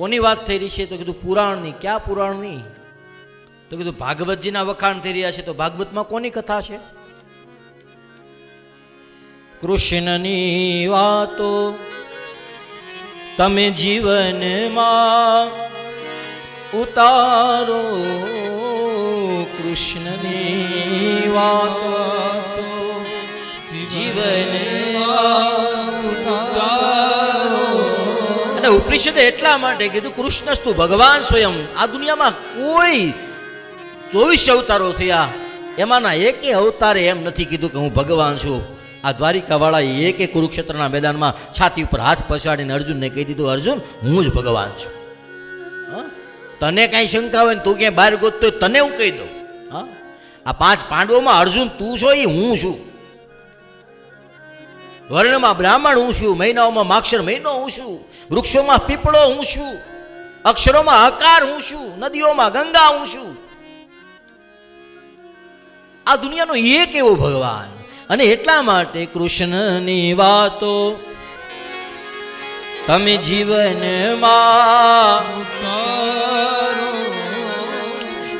કોની વાત થઈ રહી છે? તો કીધું પુરાણની. ક્યાં પુરાણની? તો કીધું ભાગવતજીના વખાણ થઈ રહ્યા છે. તો ભાગવતમાં કોની કથા છે? કૃષ્ણની વાતો તમે જીવનમાં ઉતારો. કૃષ્ણની વાતો જીવનમાં અને ઉપનિષદે એટલા માટે કીધું, કૃષ્ણસ્તુ ભગવાન સ્વયં. આ દુનિયામાં કોઈ ચોવીસ અવતારો થયા, એમાંના એકે અવતારે એમ નથી કીધું કે હું ભગવાન છું. આ દ્વારિકાવાળા એકે કુરુક્ષેત્રના મેદાનમાં છાતી ઉપર હાથ પછાડીને અર્જુનને કહી દીધું, અર્જુન, હું જ ભગવાન છું? તને કાંઈ શંકા હોય ને તું ક્યાંય બહાર ગોતતો તને હું કહી દઉં. હા? આ પાંચ પાંડવોમાં અર્જુન તું છો એ હું છું. વર્ણમાં બ્રાહ્મણ હું છું, મહિનાઓમાં માક્ષર, મહિનો હું છું, વૃક્ષોમાં પીપળો હું છું, અક્ષરોમાં હકાર હું છું, નદીઓમાં ગંગા હું છું. આ દુનિયાનો એક એવો ભગવાન અને એટલા માટે કૃષ્ણની વાતો. તમે જીવનમાં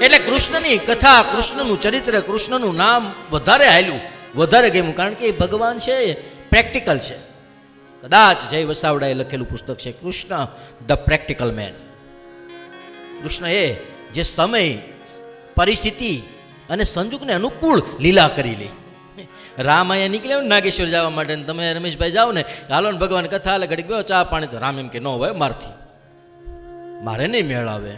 એટલે કૃષ્ણની કથા, કૃષ્ણનું ચરિત્ર, કૃષ્ણનું નામ વધારે હાલ્યું. વધારે ગયું કારણ કે એ ભગવાન છે પ્રેક્ટિકલ છે. કદાચ જય વસાવડાએ લખેલું પુસ્તક છે, Krishna the practical man. Krishna એ જે સમય, પરિસ્થિતિ અને સંજોગને અનુકૂળ લીલા કરી લે. રામ અહીંયા નીકળ્યો ને નાગેશ્વર જવા માટે તમે રમેશભાઈ જાઓ ને, હાલો ને ભગવાન કથા હાલે ઘડીક ગયો ચા પાણી તો રામ એમ કે ન હોય મારથી. મારે નહીં મેળ આવે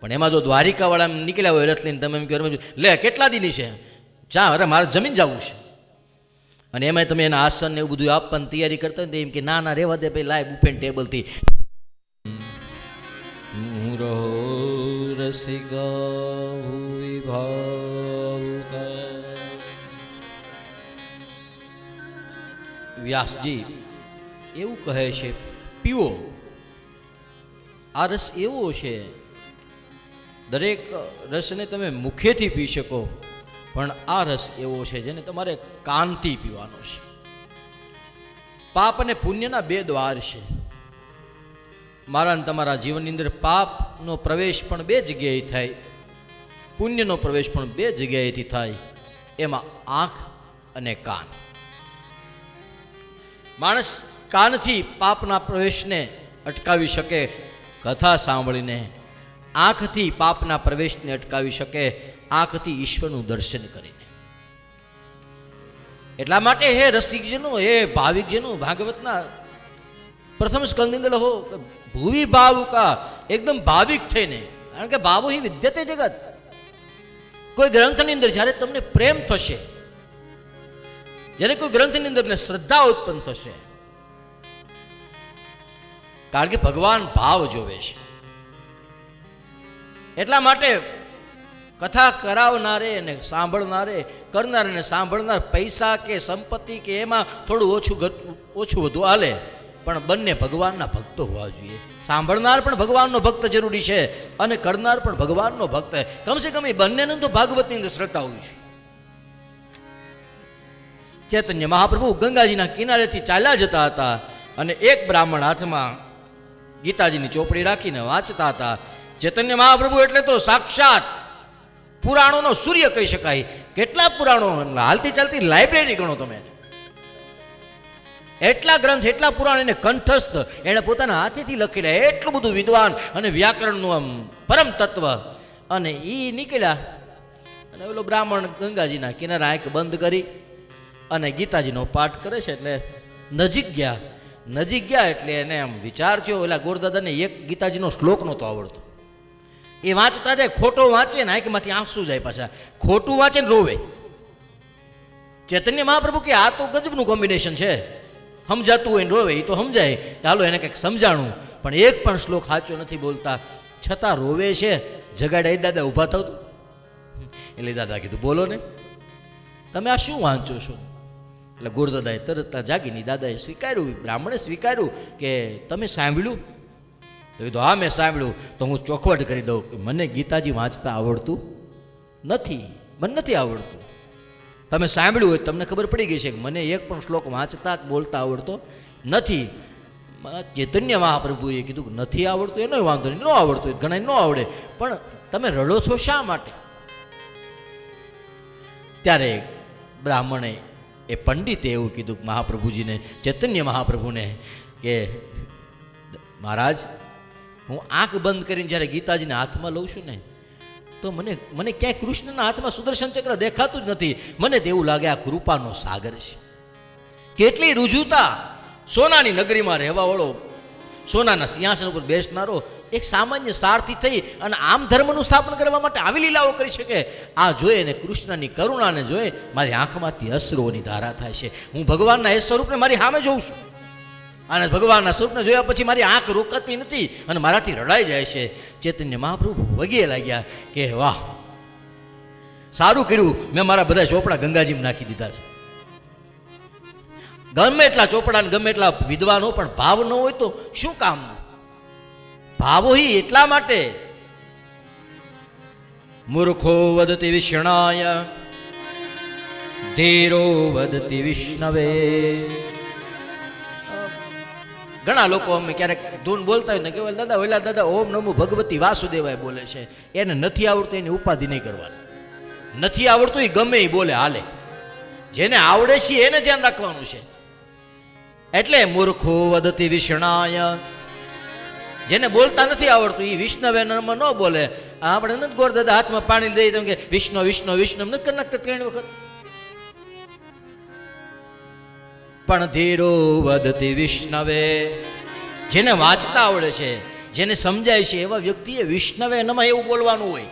પણ એમાં જો દ્વારિકાવાળા નીકળ્યા હોય રથ લઈને તમે એમ કહો લે કેટલા દીની છે? ચા, અરે મારે જમીન જવું છે. અને એમાં તમે એના આસન ને એવું બધું આપવાની તૈયારી કરતા હોય એમ કે ના ના રહેવા દે ભાઈ, લાય, બુફેન ટેબલથી. વ્યાસજી, એવું કહે છે, પીવો, આ રસ એવો છે, દરેક રસને તમે મુખેથી પી શકો. પણ આ રસ એવો છે જેને તમારે કાનથી પીવાનો છે. પાપ અને પુણ્યના બે દ્વાર છે. મારા તમારા જીવનની અંદર પાપનો પ્રવેશ પણ બે જગ્યાએ થાય, પુણ્યનો પ્રવેશ પણ બે જગ્યાએથી થાય, એમાં આંખ અને કાન. માણસ કાનથી પાપના પ્રવેશને અટકાવી શકે, કથા સાંભળીને આંખથી પાપના પ્રવેશને અટકાવી શકે આંખથી ઈશ્વરનું દર્શન કરીને. એટલા માટે હે રસિકજનો, હે ભાવિકજનો, ભાગવતના પ્રથમ સ્કંદની અંદર હો ભૂવિ ભાવુકા એકદમ ભાવિક થઈને, કારણ કે ભાવો હિ વિદ્યતે જગત. કોઈ ગ્રંથની અંદર જ્યારે તમને પ્રેમ થશે, જ્યારે કોઈ ગ્રંથની અંદર શ્રદ્ધા ઉત્પન્ન થશે, કારણ કે ભગવાન ભાવ જોવે છે. એટલા માટે કથા કરાવનારે અને સાંભળનારે કરનાર અને સાંભળનાર પૈસા કે સંપત્તિ કે એમાં થોડું ઓછું ઓછું વધુ હાલે. પણ બંને ભગવાનના ભક્તો હોવા જોઈએ. સાંભળનાર પણ ભગવાનનો ભક્ત જરૂરી છે અને કરનાર પણ ભગવાનનો ભક્ત. કમસે કમ એ બંનેનું તો ભાગવતની અંદર શ્રદ્ધા હોવી જોઈએ. ચૈતન્ય મહાપ્રભુ ગંગાજીના કિનારેથી ચાલ્યા જતા હતા અને એક બ્રાહ્મણ હાથમાં ગીતાજીની ચોપડી રાખીને વાંચતા હતા. ચૈતન્ય મહાપ્રભુ એટલે તો સાક્ષાત પુરાણોનો સૂર્ય કહી શકાય. કેટલા પુરાણો? હાલતી ચાલતી લાઇબ્રેરી ગણો તમે. એટલા ગ્રંથ, એટલા પુરાણ એને કંઠસ્થ. એણે પોતાના હાથેથી લખેલા એટલું બધું વિદ્વાન અને વ્યાકરણનું આમ પરમ તત્વ. અને એ નીકળ્યા. અને ઓલો બ્રાહ્મણ ગંગાજીના કિનારા આંખ બંધ કરી અને ગીતાજીનો પાઠ કરે છે એટલે નજીક ગયા. નજીક ગયા એટલે એને આમ વિચાર થયો, ઓલા ગોરદાદાને એક ગીતાજીનો શ્લોક નહોતો આવડતો. એ વાંચતા જાય, ખોટો વાંચે ને આંખમાંથી આંસુ જાય પાછા. ખોટું વાંચે ને રોવે. ચૈતન્ય મહાપ્રભુ કે, આ તો ગજબનું કોમ્બિનેશન છે. સમજાતું હોય ને રોવે એ તો સમજાય. ચાલો એને કંઈક સમજાણું. પણ એક પણ શ્લોક સાચો નથી બોલતા. છતાં રોવે છે. જગાડે દાદા ઊભા થતું એટલે દાદા કીધું, બોલો ને. તમે આ શું વાંચો છો? એટલે ગુરુદાદાએ તરત જાગીને દાદાએ સ્વીકાર્યું, બ્રાહ્મણે સ્વીકાર્યું કે, તમે સાંભળ્યું? તો કીધું હા મેં સાંભળ્યું. તો હું ચોખવટ કરી દઉં કે મને ગીતાજી વાંચતા આવડતું નથી. મને નથી આવડતું. તમે સાંભળ્યું હોય તમને ખબર પડી ગઈ છે કે મને એક પણ શ્લોક વાંચતા બોલતા આવડતો નથી. ચૈતન્ય મહાપ્રભુએ કીધું કે નથી આવડતું, એનો વાંધો નહીં, ન આવડતું ઘણા ન આવડે. પણ તમે રડો છો શા માટે? ત્યારે બ્રાહ્મણે એ પંડિતે એવું કીધું મહાપ્રભુજીને, ચૈતન્ય મહાપ્રભુને કે, મહારાજ હું આંખ બંધ કરીને જ્યારે ગીતાજીને હાથમાં લઉં છું ને, તો મને મને ક્યાંય કૃષ્ણના હાથમાં સુદર્શન ચક્ર દેખાતું જ નથી. મને તેવું લાગે આ કૃપાનો સાગર છે. કેટલી રુજુતા સોનાની નગરીમાં રહેવાવાળો સોનાના સિંહાસન ઉપર બેસનારો એક સામાન્ય સારથી થઈ અને આમ ધર્મનું સ્થાપન કરવા માટે આવી લીલાઓ કરી શકે. આ જોઈએ અને કૃષ્ણની કરુણાને જોઈ મારી આંખમાંથી અશ્રુઓની ધારા થાય છે. હું ભગવાનના એ સ્વરૂપને મારી સામે જોઉં છું. અને ભગવાનના સ્વરૂપને જોયા પછી મારી આંખ રોકાતી નથી અને મારાથી રડાઈ જાય છે. ચેતન્ય મહાપ્રભુ વગીએ લાગ્યા કે વાહ, સારું કર્યું. મેં મારા બધા ચોપડા ગંગાજીમાં નાખી દીધા છે. ગમે એટલા ચોપડા ગમે એટલા વિદ્વાનો પણ ભાવ ન હોય તો શું કામ? ભાવો હિ એટલા માટે. મૂર્ખો વદતી વિષ્ણાય, ધીરો વદતી વિષ્ણવે. ઘણા લોકો અમે ક્યારેક ધૂન બોલતા હોય ને કે દાદા, ઓલા દાદા, ઓમ નમો ભગવતી વાસુદેવાય બોલે છે. એને નથી આવડતું, એની ઉપાધિ નહીં કરવાની. નથી આવડતું, એ ગમે એ બોલે, હાલે. જેને આવડે છે, એને ધ્યાન રાખવાનું છે. એટલે મૂર્ખો વદતી વિષ્ણાય. જેને બોલતા નથી આવડતું એ વિષ્ણવે નમ ન બોલે. આપણે નથી ગોર દાદા હાથમાં પાણી દઈ દઉં કે, વિષ્ણુ વિષ્ણુ વિષ્ણુ. નથી કરી ત્રણ વખત. પણ ધીરો વધતી વિષ્ણવે. જેને વાંચતા આવડે છે, જેને સમજાય છે, એવા વ્યક્તિએ વિષ્ણવે નમઃ એવું બોલવાનું હોય.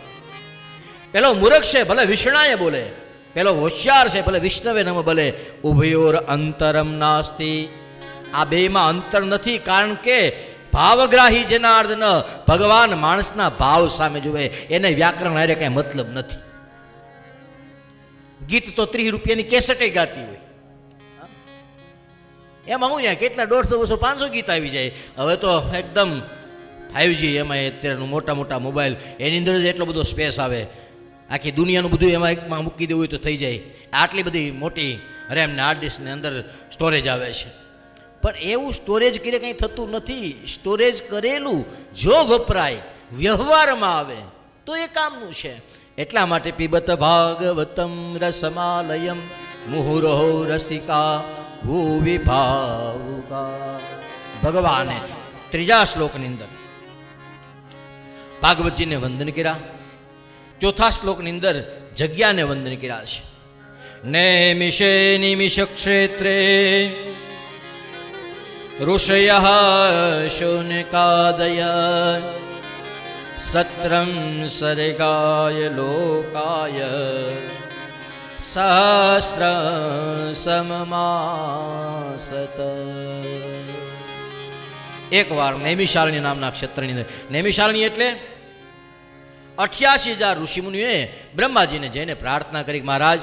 પેલો મૂર્ખ છે, ભલે વિષ્ણાએ બોલે, પેલો હોશિયાર છે, ભલે વિષ્ણવે નમ બોલે ઉભયોર અંતરમ નાસ્તિ. આ બેમાં અંતર નથી, કારણ કે ભાવગ્રાહી જનાર્દન ભગવાન માણસના ભાવ સામે જુએ, એને વ્યાકરણ હારે કાંઈ મતલબ નથી. ગીત તો ત્રીસ રૂપિયાની કેસેટે ગાતી હોય. એમાં હું ત્યાં કેટલા દોઢસો, બસો, પાંચસો ગીત આવી જાય. હવે તો એકદમ ફાઇવજી એમાં અત્યારનું મોટા મોટા મોબાઈલ એની અંદર જ એટલો બધો સ્પેસ આવે. આખી દુનિયાનું બધું એમાં એકમાં મૂકી દેવું હોય તો થઈ જાય. આટલી બધી મોટી રેમ ને હાર્ડ ડિસ્કની અંદર સ્ટોરેજ આવે છે. પણ એવું સ્ટોરેજ કરે કંઈ થતું નથી. સ્ટોરેજ કરેલું જો વપરાય, વ્યવહારમાં આવે, તો એ કામનું છે. એટલા માટે પીબત ભાગવતમ રસમાલયમ, મુહુરહો રસિકા ભૂવિ ભાવુકા ભગવાને ત્રીજા શ્લોકની અંદર ભાગવતજીને વંદન કર્યા. ચોથા શ્લોકની અંદર જગ્યાને વંદન કર્યા છે. નૈમિષે નિમિષ ક્ષેત્રે ઋષય શૂનકાદય સત્રમ સરેગાય લોકાય સહસ્ર સમમાસત એકવાર નૈમિશાળની નામના ક્ષેત્રની અંદર. નૈમિશાળની એટલે અઠ્યાસી હજાર ઋષિમુનિઓએ બ્રહ્માજીને જઈને પ્રાર્થના કરી મહારાજ,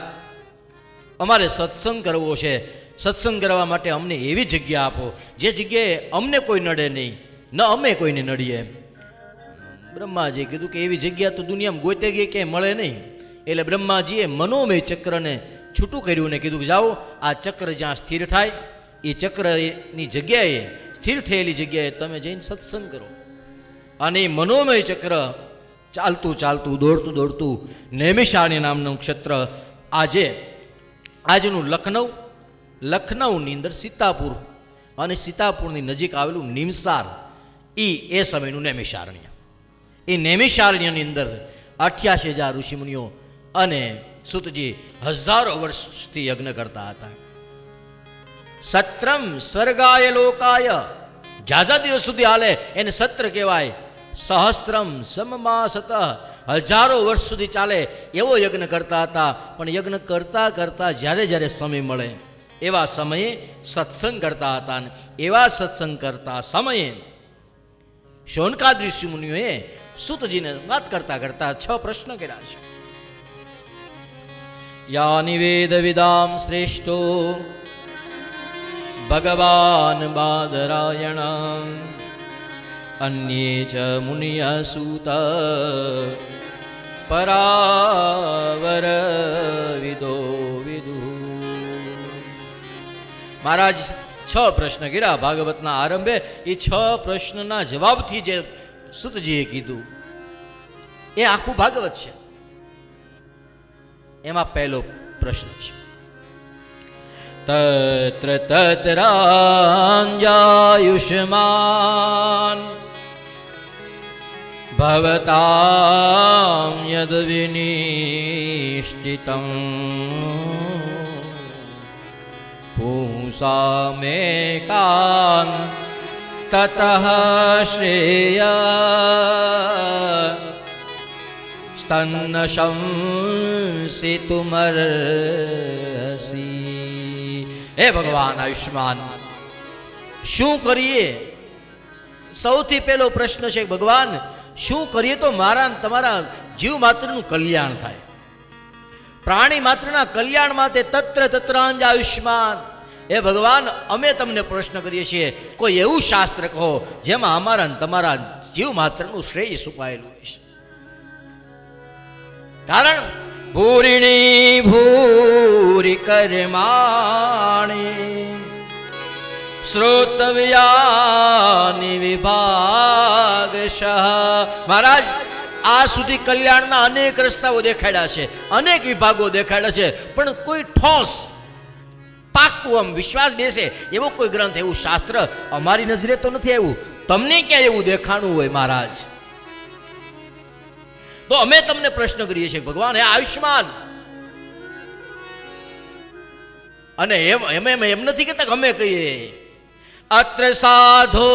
અમારે સત્સંગ કરવો છે. સત્સંગ કરવા માટે અમને એવી જગ્યા આપો, જે જગ્યાએ અમને કોઈ નડે નહીં, ન અમે કોઈને નડીએ. બ્રહ્માજીએ કીધું કે એવી જગ્યા તો દુનિયામાં ગોતે ગઈ ક્યાંય મળે નહીં. એટલે બ્રહ્માજીએ મનોમય ચક્રને છૂટું કર્યું ને કીધું કે જાઓ, આ ચક્ર જ્યાં સ્થિર થાય, એ ચક્રની જગ્યાએ, સ્થિર થયેલી જગ્યાએ તમે જઈને સત્સંગ કરો. અને એ મનોમય ચક્ર ચાલતું ચાલતું, દોડતું દોડતું, નૈમિષારણ્ય નામનું ક્ષેત્ર આજે, આજનું લખનઉ, લખનઉની અંદર સીતાપુર અને સીતાપુરની નજીક આવેલું નિમસાર એ એ સમયનું નૈમિષારણ્ય. એ નૈમિષારણ્યની અંદર અઠ્યાસી હજાર ઋષિમુનિઓ અને સુતજી હજારો વર્ષથી યજ્ઞ કરતા હતા. સત્રમ સ્વર્ગાય લોકાય. જાજા દિવસ સુધી હાલે, એને સત્ર કહેવાય. સહસ્ત્રમ સમમાસત. હજારો વર્ષ સુધી ચાલે, એવો યજ્ઞ કરતા હતા. પણ યજ્ઞ કરતા કરતા જ્યારે જ્યારે સમય મળે, એવા સમયે સત્સંગ કરતા હતા ને એવા સત્સંગ કરતા સમયે શૌનકાદ મુનિઓએ સુતજીને વાત કરતા કરતા છ પ્રશ્ન કર્યા છે. યાની વેદવિદામ શ્રેષ્ઠો ભગવાન બાદરાયણ અન્યે ચ મુનિય સૂત પરાવર વિદો વિદુ મહારાજ છ પ્રશ્ન કર્યા ભાગવતના આરંભે એ છ પ્રશ્નના જવાબથી જે સુતજીએ કીધું, એ આખું ભાગવત છે। એમાં પહેલો પ્રશ્ન છે. તત્ર તત્રાંજાયુષ્માન ભવતામ યદ વિનિષ્ટિતમ પુંસામેકાન તતઃ શ્રેય સ્તન્ન હે ભગવાન આયુષ્માન શું કરીએ સૌથી પહેલો પ્રશ્ન છે ભગવાન, શું કરીએ તો મારા તમારા જીવ માત્રનું કલ્યાણ થાય? પ્રાણી માત્રના કલ્યાણ માટે તત્ર તત્રાંજ આયુષ્માન. હે ભગવાન, અમે તમને પ્રશ્ન કરીએ છીએ, કોઈ એવું શાસ્ત્ર કહો, જેમાં અમારા તમારા જીવ માત્રનું શ્રેય સુપાયેલું હોય છે. કારણ ભૂરિણી ભૂરી કરમાણી. શ્રોતવ્યાની વિભાગશ મહારાજ, આ સુધી કલ્યાણના અનેક રસ્તાઓ દેખાડ્યા છે, અનેક વિભાગો દેખાડ્યા છે, પણ કોઈ ઠોસ પાક્કું આમ વિશ્વાસ બેસે, એવો કોઈ ગ્રંથ, એવું શાસ્ત્ર અમારી નજરે તો નથી આવ્યું. તમને ક્યાં એવું દેખાણું હોય, મહારાજ? તો અમે તમને પ્રશ્ન કરીએ છીએ ભગવાન હે આયુષ્માન અને એમ એમ એમ નથી કહેતા અમે કહીએ. અત્ર સાધો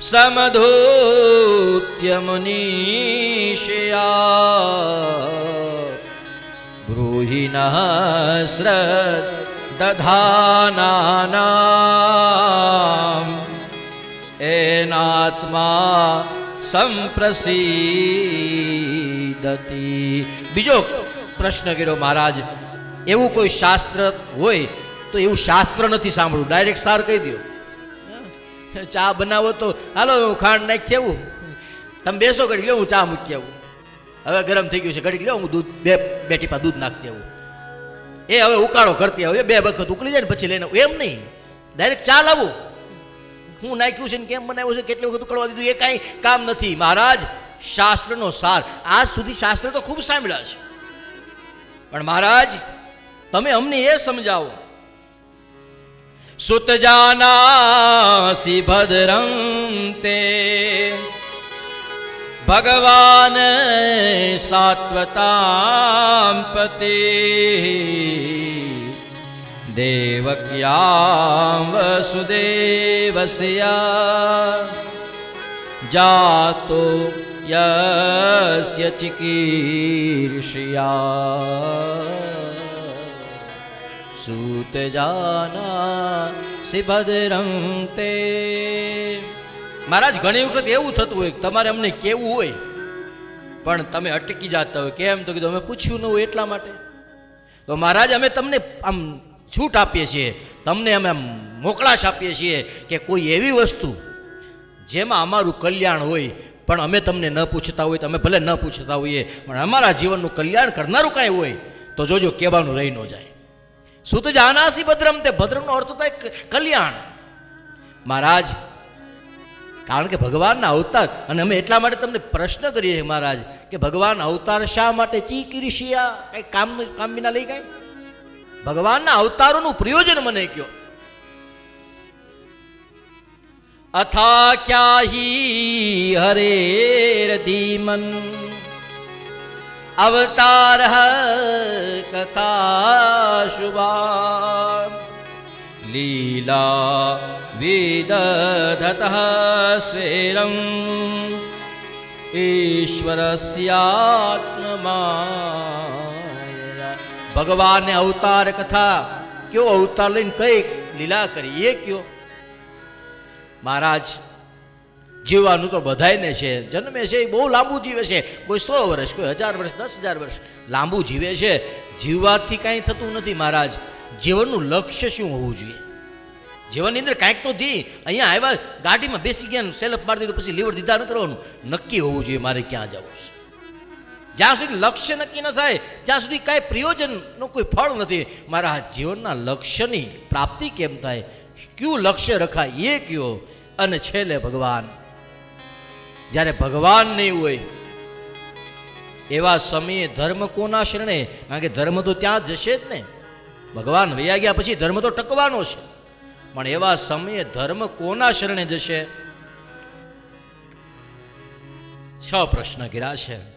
સમધોત્ય મનીષયા બ્રૂહિન શ્રદ્ધાનાનામ એનાત્મા સંપ્રસિદ્ધતિ બીજો પ્રશ્ન કર્યો, મહારાજ, એવું કોઈ શાસ્ત્ર હોય તો એવું શાસ્ત્ર નથી સાંભળવું. ડાયરેક્ટ સાર કહી દો ચા બનાવો તો હાલો ખાંડ નાખી આવું તમે બેસો, ઘડીક લો હું ચા મૂકી આવું. હવે ગરમ થઈ ગયું છે, ઘડીક લો હું દૂધ, બે બે ટીપા દૂધ નાખતી આવું એ હવે ઉકાળો કરતી આવે બે વખત ઉકળી જાય ને પછી લઈને એમ નહીં. ડાયરેક્ટ ચા લાવું. હું નાખ્યું છે ને કેમ બનાવ્યું છે? કેટલી વખત ઉકળવા દીધું? એ કાંઈ કામ નથી. મહારાજ, શાસ્ત્રનો સાર. આજ સુધી શાસ્ત્ર તો ખૂબ સાંભળ્યા છે. પણ મહારાજ, તમે અમને એ સમજાવો. સુત જાનાસી ભદ્રં તે ભગવાન સાત્વતામ પતિ દેવક્યામ વસુદેવસ્યા જાતો યસ્ય ચિકીર્ષયા સૂત જાના સિભદ્રં તે મહારાજ ઘણી વખત એવું થતું હોય કે તમારે અમને કેવું હોય, પણ તમે અટકી જતા હોય. કેમ? તો કીધું, અમે પૂછ્યું ન હોય એટલા માટે. તો મહારાજ, અમે તમને આમ છૂટ આપીએ છીએ. તમને અમે મોકળાશ આપીએ છીએ કે કોઈ એવી વસ્તુ જેમાં અમારું કલ્યાણ હોય, પણ અમે તમને ન પૂછતા હોય તો અમે ભલે ન પૂછતા હોઈએ, પણ અમારા જીવનનું કલ્યાણ કરનારું કાંઈ હોય, તો જોજો કહેવાનું રહી ન જાય. શું તો જાનાસી ભદ્રમ તે, ભદ્રમનો અર્થ થાય કલ્યાણ. મહારાજ, કારણ કે ભગવાનના અવતાર, અને અમે એટલા માટે તમને પ્રશ્ન કરીએ છીએ મહારાજ, કે ભગવાન અવતાર શા માટે ચી કિરીશિયા કઈ કામ કામ વિના લઈ કાંઈ? ભગવાનના અવતારોનું પ્રયોજન મને કયો. અથા ક્યાહી હરેર ધીમન. અવતાર કથા શુભા લીલા વિદધત સ્વેરમ ઈશ્વરસ્યાત્મા ભગવાને અવતાર કથા કયો અવતાર લઈને કઈ લીલા કરી, એ કયો? મહારાજ, જીવવાનું તો બધાયને છે, જન્મે છે એ બહુ લાંબુ જીવે છે, કોઈ સો વર્ષ, કોઈ હજાર વર્ષ, દસ હજાર વર્ષ લાંબુ જીવે છે, જીવવાથી કાંઈ થતું નથી મહારાજ, જીવનનું લક્ષ્ય શું હોવું જોઈએ? જીવનની અંદર કાંઈક તો ધી, અહીંયા આવ્યા, ગાડીમાં બેસી ગયા સેલ્ફ મારી દીધું, પછી લીવર દીધા ન કરવાનું નક્કી હોવું જોઈએ મારે ક્યાં જવું છે? જ્યાં સુધી લક્ષ્ય નક્કી ન થાય, ત્યાં સુધી કાંઈ પ્રયોજનનો કોઈ ફળ નથી. મારા જીવનના લક્ષ્યની પ્રાપ્તિ કેમ થાય? કયું લક્ષ્ય રખાય? એ કયો? અને છેલ્લે ભગવાન. જ્યારે ભગવાન નહીં હોય, એવા સમયે ધર્મ કોના શરણે? કારણ કે ધર્મ તો ત્યાં જ જશે જ ને. ભગવાન વૈયા ગયા પછી ધર્મ તો ટકવાનો છે. પણ એવા સમયે ધર્મ કોના શરણે જશે? છ પ્રશ્ન કર્યા છે.